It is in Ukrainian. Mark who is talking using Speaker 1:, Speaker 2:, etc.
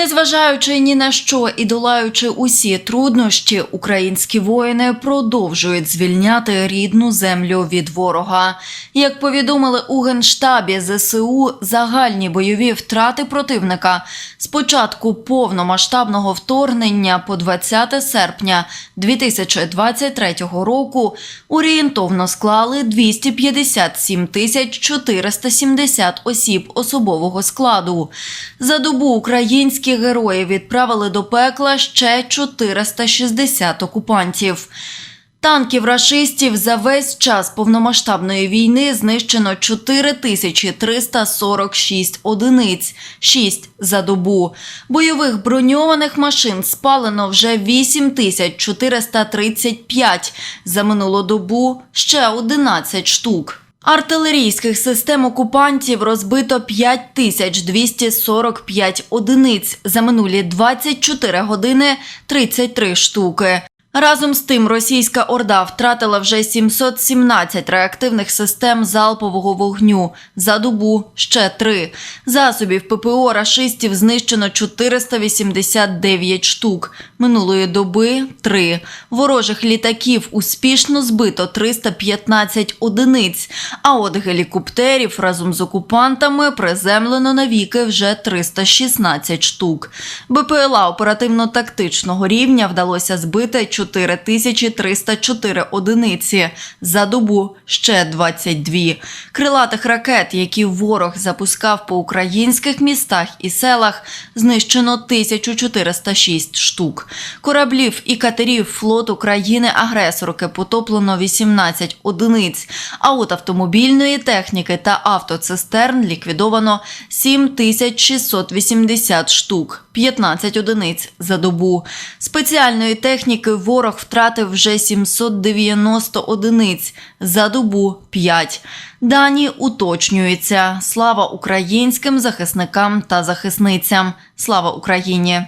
Speaker 1: Незважаючи ні на що і долаючи усі труднощі, українські воїни продовжують звільняти рідну землю від ворога. Як повідомили у генштабі ЗСУ, загальні бойові втрати противника з початку повномасштабного вторгнення по 20 серпня 2023 року орієнтовно склали 257 тисяч 470 осіб особового складу. За добу українські герої відправили до пекла ще 460 окупантів. Танків рашистів за весь час повномасштабної війни знищено 4346 одиниць, 6 за добу. Бойових броньованих машин спалено вже 8435, за минулу добу ще 11 штук. Артилерійських систем окупантів розбито 5245 одиниць за минулі 24 години 33 штуки. Разом з тим, російська орда втратила вже 717 реактивних систем залпового вогню. За добу ще три. Засобів ППО рашистів знищено 489 штук. Минулої доби три. Ворожих літаків успішно збито 315 одиниць. А от гелікоптерів разом з окупантами приземлено навіки вже 316 штук. БПЛА оперативно-тактичного рівня вдалося збити 4304 одиниці. За добу ще 22. Крилатих ракет, які ворог запускав по українських містах і селах, знищено 1406 штук. Кораблів і катерів флоту країни-агресорки потоплено 18 одиниць, а от автомобільної техніки та автоцистерн ліквідовано 7680 штук, 15 одиниць за добу. Спеціальної техніки ворог втратив вже 790 одиниць, за добу 5. Дані уточнюються. Слава українським захисникам та захисницям. Слава Україні!